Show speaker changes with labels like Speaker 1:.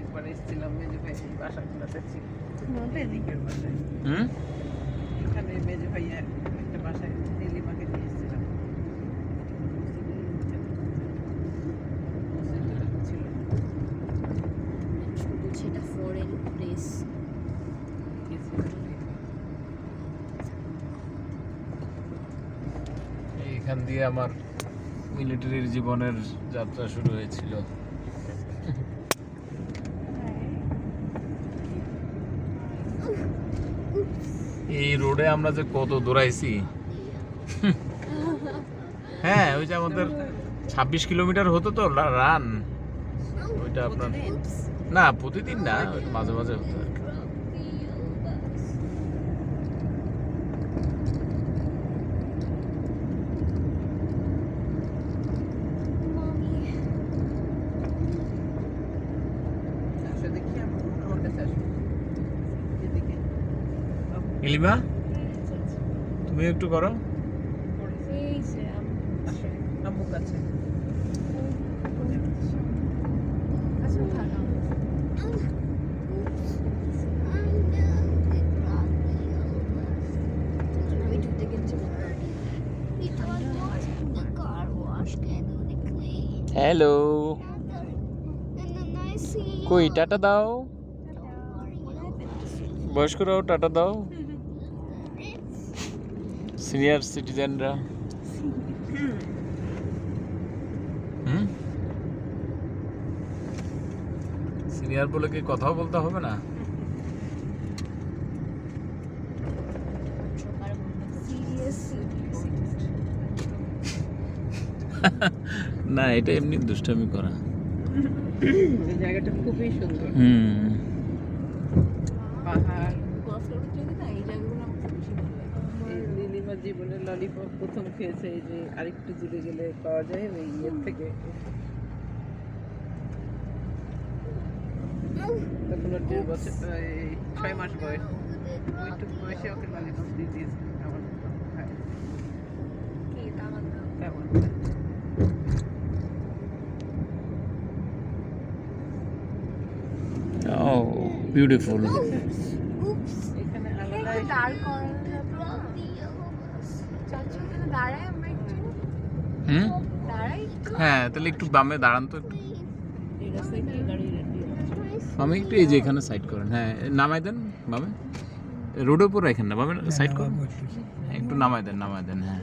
Speaker 1: একবার এসেছিলাম মেজে ভাই এই বাসাগুলোতে ছিল।
Speaker 2: তোমাদের?
Speaker 1: এদিকের বাসায়
Speaker 3: হুম?
Speaker 1: এখানে মেজে ভাইয়া একটা বাসায় নীলিমাকে নিয়ে এসেছিলাম। ছিল
Speaker 2: ফরেন প্লেস
Speaker 3: এইখান দিয়ে আমার মিলিটারির জীবনের যাত্রা শুরু হয়েছিল। এই রোডে আমরা যে কত দৌড়াইছি। হ্যাঁ ওই যে আমাদের ছাব্বিশ কিলোমিটার হতো তো রান। ওইটা আপনার না প্রতিদিন না মাঝে মাঝে হতো আর কি। নীলিমা তুমি একটু করো।
Speaker 1: কাছে।
Speaker 2: আচ্ছা
Speaker 3: হ্যালো কই টাটা দাও। বয়স্করাও টাটা দাও। সিনিয়র সিটিজেনরা। সিনিয়র বলে কি কথাও বলতে হবে না? না এটা এমনি দুষ্টামি করা।
Speaker 1: জায়গাটা খুবই সুন্দর।
Speaker 3: হুম।
Speaker 1: জীবনের ললিপপ প্রথম খেয়েছে এই যে আরেকটু দূরে গেলে পাওয়া যায় ওই ইয়ের থেকে। তখন ওর দেড় বছর এই ছয় মাস বয়স। ওইটুকু বয়সে ওকে ললিপপ দিয়ে দিয়েছে। আমার ভাই।
Speaker 2: কি তামাক
Speaker 1: তেমন
Speaker 3: ও বিউটিফুল
Speaker 1: এখানে আলাদা
Speaker 2: একটু দাঁড় করানো যাবে না? চাচু ওখানে দাঁড়ায় আমরা একটু
Speaker 3: হুম? হ্যাঁ তাহলে একটু বামে দাঁড়ান তো একটু।
Speaker 1: এই রাস্তায় কি গাড়ি রেডি
Speaker 3: আমি একটু এই যে এখানে সাইড করেন। হ্যাঁ নামাই দেন বামে। রোডের উপর রাখেন না বামে সাইড করেন। একটু। নামাই দেন নামাই দেন হ্যাঁ।